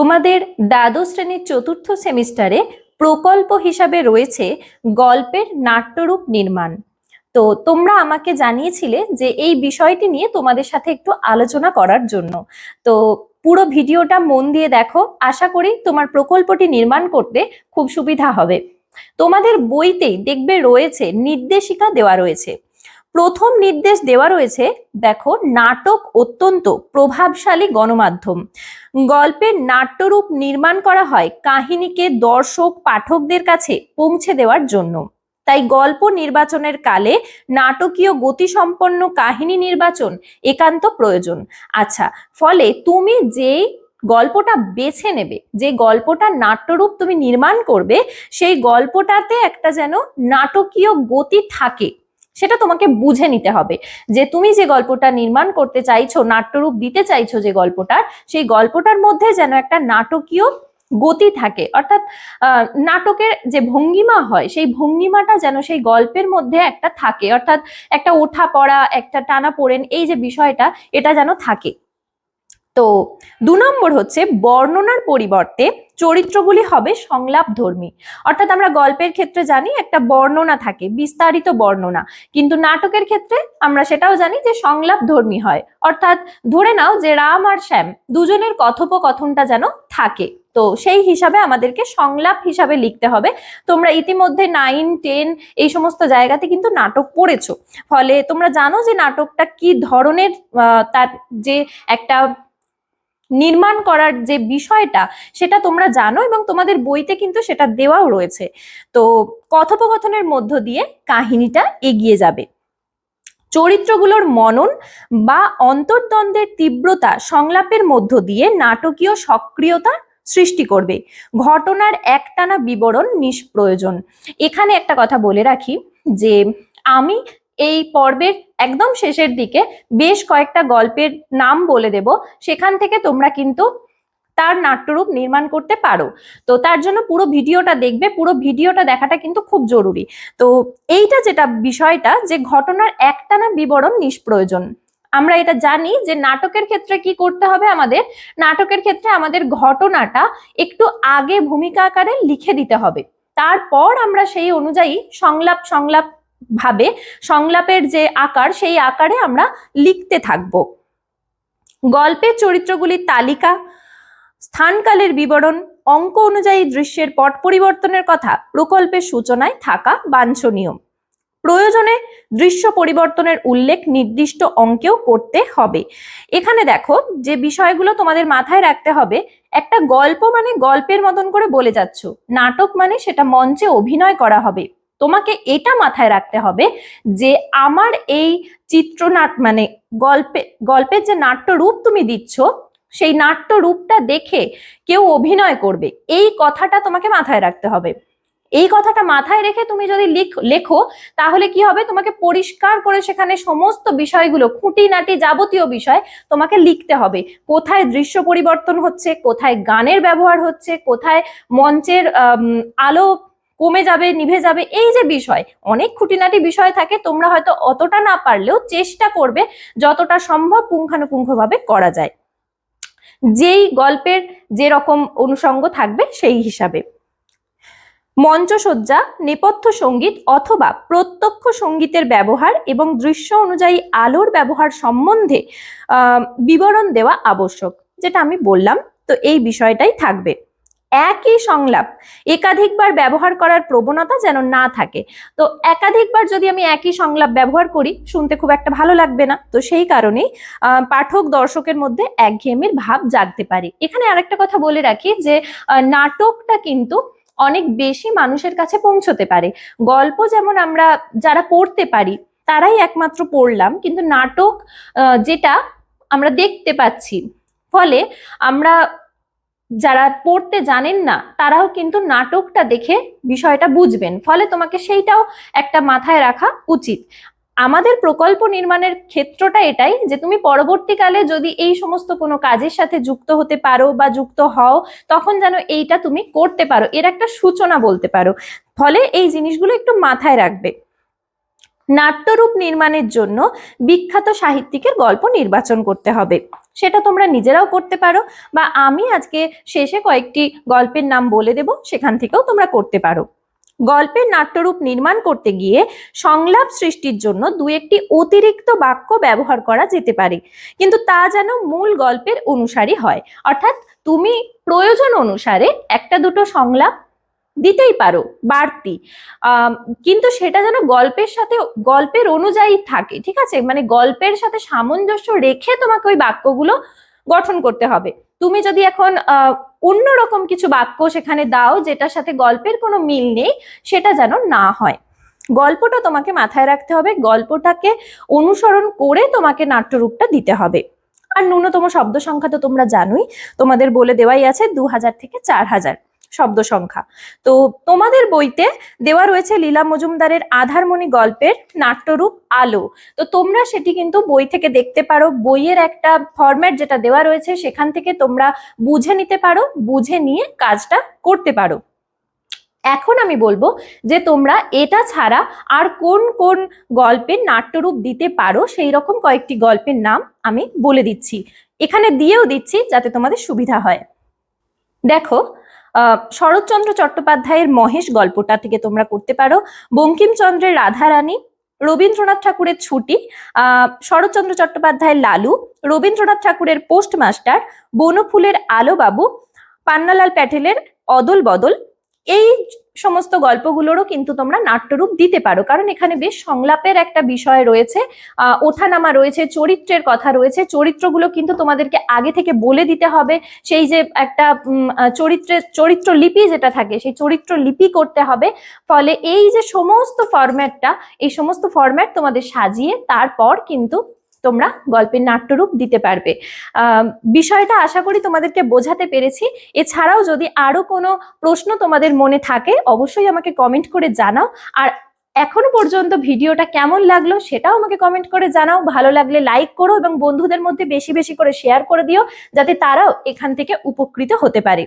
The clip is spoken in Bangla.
তোমাদের দ্বাদশ শ্রেণির চতুর্থ সেমিস্টারে প্রকল্প হিসাবে রয়েছে গল্পের নাট্যরূপ নির্মাণ। তো তোমরা আমাকে জানিয়েছিলে যে এই বিষয়টি নিয়ে তোমাদের সাথে একটু আলোচনা করার জন্য। তো পুরো ভিডিওটা মন দিয়ে দেখো। আশা করি তোমার প্রকল্পটি নির্মাণ করতে খুব সুবিধা হবে। তোমাদের বইতেই দেখবে রয়েছে নির্দেশিকা দেওয়া রয়েছে। প্রথম নির্দেশ দেওয়া রয়েছে, দেখো, নাটক অত্যন্ত প্রভাবশালী গণমাধ্যম। গল্পের নাট্যরূপ নির্মাণ করা হয় কাহিনীকে দর্শক, পাঠকদের কাছে পৌঁছে দেওয়ার জন্য। তাই গল্প নির্বাচনের কালে নাটকীয় গতিসম্পন্ন কাহিনী নির্বাচন একান্ত প্রয়োজন। আচ্ছা ফলে তুমি যেই গল্পটা বেছে নেবে, যে গল্পটা নাট্যরূপ তুমি নির্মাণ করবে, সেই গল্পটাতে একটা যেন নাটকীয় গতি থাকে। সেটা তোমাকে বুঝে নিতে হবে যে তুমি যে গল্পটা নির্মাণ করতে চাইছো, নাট্যরূপ দিতে চাইছো যে গল্পটার, সেই গল্পটার মধ্যে যেন একটা নাটকীয় গতি থাকে। অর্থাৎ নাটকের যে ভঙ্গিমা হয়, সেই ভঙ্গিমাটা যেন সেই গল্পের মধ্যে একটা থাকে। অর্থাৎ, একটা ওঠা পড়া, একটা টানা পড়েন, এই যে বিষয়টা, এটা যেন থাকে। তো দু নম্বর হচ্ছে বর্ণনার পরিবর্তে চরিত্রগুলি হবে সংলাপ ধর্মী অর্থাৎ আমরা গল্পের ক্ষেত্রে জানি একটা বর্ণনা থাকে, বিস্তারিত বর্ণনা। কিন্তু নাটকের ক্ষেত্রে আমরা সেটাও জানি যে সংলাপ ধর্মী হয়। অর্থাৎ ধরে নাও যে রাম আর শ্যাম দুজনের কথোপকথনটা যেন থাকে। তো সেই হিসাবে আমাদেরকে সংলাপ হিসাবে লিখতে হবে। তোমরা ইতিমধ্যে নাইন, টেন এই সমস্ত জায়গাতে কিন্তু নাটক পড়েছো। ফলে তোমরা জানো যে নাটকটা কি ধরনের তার যে একটা নির্মাণ করার যে বিষয়টা, সেটা তোমরা জানো এবং তোমাদের বইতে কিন্তু সেটা দেওয়াও রয়েছে। তো কথোপকথনের মধ্য দিয়ে কাহিনীটা এগিয়ে যাবে। চরিত্রগুলোর মনন বা অন্তর্দ্বন্দ্বের তীব্রতা সংলাপের মধ্য দিয়ে নাটকীয় সক্রিয়তা সৃষ্টি করবে। ঘটনার একটানা বিবরণ নিষ্প্রয়োজন। এখানে একটা কথা বলে রাখি যে, আমি এই পর্বের একদম শেষের দিকে বেশ কয়েকটা গল্পের নাম বলে দেব। সেখান থেকে তোমরা কিন্তু তার নাট্যরূপ নির্মাণ করতে পারো। তো তার জন্য পুরো ভিডিওটা দেখবে, পুরো ভিডিওটা দেখাটা কিন্তু খুব জরুরি। তো এইটা যেটা বিষয়টা, যে ঘটনার একটানা বিবরণ নিষ্প্রয়োজন। আমরা এটা জানি যে নাটকের ক্ষেত্রে কি করতে হবে আমাদের? নাটকের ক্ষেত্রে আমাদের ঘটনাটা একটু আগে ভূমিকা আকারে লিখে দিতে হবে। তারপর আমরা সেই অনুযায়ী সংলাপ সংলাপ ভাবে সংলাপের যে আকার, সেই আকারে আমরা লিখতে থাকব। গল্পের চরিত্রগুলির তালিকা, স্থানকালের বিবরণ, অঙ্ক অনুযায়ী দৃশ্যের পট পরিবর্তনের কথা, প্রকল্পের সূচনায় থাকা বাঞ্ছনীয়। প্রয়োজনে দৃশ্য পরিবর্তনের উল্লেখ নির্দিষ্ট অঙ্কেও করতে হবে। এখানে দেখো যে বিষয়গুলো তোমাদের মাথায় রাখতে হবে, একটা গল্প মানে গল্পের মতন করে বলে যাচ্ছ, নাটক মানে সেটা মঞ্চে অভিনয় করা হবে। তোমাকে এটা মাথায় রাখতে হবে যে আমার এই চিত্রনাট মানে গল্পে, গল্পের যে নাট্য রূপ তুমি দিচ্ছ, সেই নাট্য রূপটা দেখে কেউ অভিনয় করবে। এই কথাটা তোমাকে মাথায় রাখতে হবে। এই কথাটা মাথায় রেখে তুমি যদি লিখ- তাহলে কি হবে? তোমাকে পরিষ্কার করে সেখানে সমস্ত বিষয়গুলো, খুঁটিনাটি যাবতীয় বিষয় তোমাকে লিখতে হবে। কোথায় দৃশ্য পরিবর্তন হচ্ছে, কোথায় গানের ব্যবহার হচ্ছে, কোথায় মঞ্চের আলো কমে যাবে, নিভে যাবে, এই যে বিষয়, অনেক খুঁটিনাটি বিষয় থাকে, তোমরা হয়তো অতটা না পারলেও চেষ্টা করবে যতটা সম্ভব পুঙ্খানুপুঙ্খভাবে করা যায়। যেই গল্পের যেরকম অনুষঙ্গ থাকবে সেই হিসাবে। মঞ্চসজ্জা, নেপথ্য সংগীত অথবা প্রত্যক্ষ সঙ্গীতের ব্যবহার এবং দৃশ্য অনুযায়ী আলোর ব্যবহার সম্বন্ধে বিবরণ দেওয়া আবশ্যক, যেটা আমি বললাম, তো এই বিষয়টাই থাকবে। একই সংলাপ একাধিকবার ব্যবহার করার প্রবণতা যেন না থাকে। তো একাধিকবার যদি আমি একই সংলাপ ব্যবহার করি, শুনতে খুব একটা ভালো লাগবে না। তো সেই কারণেই পাঠক দর্শকের মধ্যে একঘেয়েমির ভাব জাগতে পারে। এখানে আরেকটা কথা বলে রাখি যে নাটকটা কিন্তু অনেক বেশি মানুষের কাছে পৌঁছতে পারে। গল্প যেমন আমরা যারা পড়তে পারি, তারাই একমাত্র পড়লাম, কিন্তু নাটক যেটা আমরা দেখতে পাচ্ছি। ফলে আমরা যারা পড়তে জানেন না, তারাও কিন্তু নাটকটা দেখে বিষয়টা বুঝবেন। ফলে তোমাকে সেইটাও একটা মাথায় রাখা উচিত। আমাদের প্রকল্প নির্মাণের ক্ষেত্রটা এটাই যে তুমি পরবর্তীকালে যদি এই সমস্ত কোনো কাজের সাথে যুক্ত হতে পারো বা যুক্ত হও, তখন যেন এইটা তুমি করতে পারো। এর একটা সূচনা বলতে পারো। ফলে এই জিনিসগুলো একটু মাথায় রাখবে। নাট্যরূপ নির্মাণের জন্য বিখ্যাত সাহিত্যিকের গল্প নির্বাচন করতে হবে। সেটা তোমরা নিজেরাও করতে পারো বা আমি আজকে শেষে কয়েকটি গল্পের নাম বলে দেব, সেখান থেকেও তোমরা করতে পারো। গল্পের নাট্যরূপ নির্মাণ করতে গিয়ে সংলাপ সৃষ্টির জন্য দু একটি অতিরিক্ত বাক্য ব্যবহার করা যেতে পারে। কিন্তু তা যেন মূল গল্পের অনুসারী হয়। অর্থাৎ তুমি প্রয়োজন অনুসারে একটা দুটো সংলাপ দিতেই পারো, বাড়তি। কিন্তু সেটা যেন গল্পের সাথে, গল্পের অনুযায়ী থাকে, ঠিক আছে? মানে গল্পের সাথে সামঞ্জস্য রেখে তোমাকে ওই বাক্যগুলো গঠন করতে হবে। তুমি যদি এখন অন্যরকম কিছু বাক্য সেখানে দাও যেটার সাথে গল্পের কোনো মিল নেই, সেটা যেন না হয়। গল্পটা তোমাকে মাথায় রাখতে হবে, গল্পটাকে অনুসরণ করে তোমাকে নাট্যরূপটা দিতে হবে। আর ন্যূনতম শব্দ সংখ্যা তো তোমরা জানোই, তোমাদের বলে দেওয়াই আছে দু হাজার থেকে চার হাজার। শব্দ সংখ্যা। তো তোমাদের বইতে দেওয়া রয়েছে লীলা মজুমদারের আধারমণি গল্পের নাট্যরূপ আলো। তো তোমরা সেটি কিন্তু বই থেকে দেখতে পারো। বইয়ের একটা ফরম্যাট যেটা দেওয়া রয়েছে, সেখান থেকে তোমরা বুঝে নিতে পারো, বুঝে নিয়ে কাজটা করতে পারো। এখন আমি বলব যে তোমরা এটা ছাড়া আর কোন কোন গল্পের নাট্যরূপ দিতে পারো, সেই রকম কয়েকটি গল্পের নাম আমি বলে দিচ্ছি। এখানে দিয়েও দিচ্ছি যাতে তোমাদের সুবিধা হয়। দেখো শরৎচন্দ্র চট্টোপাধ্যায়ের মহেশ গল্পটা থেকে তোমরা করতে পারো। বঙ্কিমচন্দ্রের রাধারানী, রবীন্দ্রনাথ ঠাকুরের ছুটি শরৎচন্দ্র চট্টোপাধ্যায়ের লালু, রবীন্দ্রনাথ ঠাকুরের পোস্টমাস্টার, বনফুলের আলো বাবু পান্নালাল প্যাটেলের অদল বদল এই সমস্ত গল্পগুলোরও কিন্তু তোমরা নাট্যরূপ দিতে পারো। কারণ এখানে বেশ সংলাপের একটা বিষয় রয়েছে। ওঠানামা রয়েছে, চরিত্রের কথা রয়েছে। চরিত্রগুলো কিন্তু তোমাদেরকে আগে থেকে বলে দিতে হবে। সেই যে একটা চরিত্রের চরিত্র লিপি যেটা থাকে, সেই চরিত্র লিপি করতে হবে। ফলে এই যে সমস্ত ফরম্যাটটা এই সমস্ত ফরম্যাট তোমাদের সাজিয়ে তারপর কিন্তু তোমরা গল্পের নাট্যরূপ দিতে পারবে। বিষয়টা আশা করি তোমাদেরকে বোঝাতে পেরেছি। এছাড়াও যদি আরও কোনো প্রশ্ন তোমাদের মনে থাকে, অবশ্যই আমাকে কমেন্ট করে জানাও। আর এখনও পর্যন্ত ভিডিওটা কেমন লাগল সেটাও আমাকে কমেন্ট করে জানাও। ভালো লাগলে লাইক করো এবং বন্ধুদের মধ্যে বেশি বেশি করে শেয়ার করে দিও, যাতে তারাও এখান থেকে উপকৃত হতে পারে।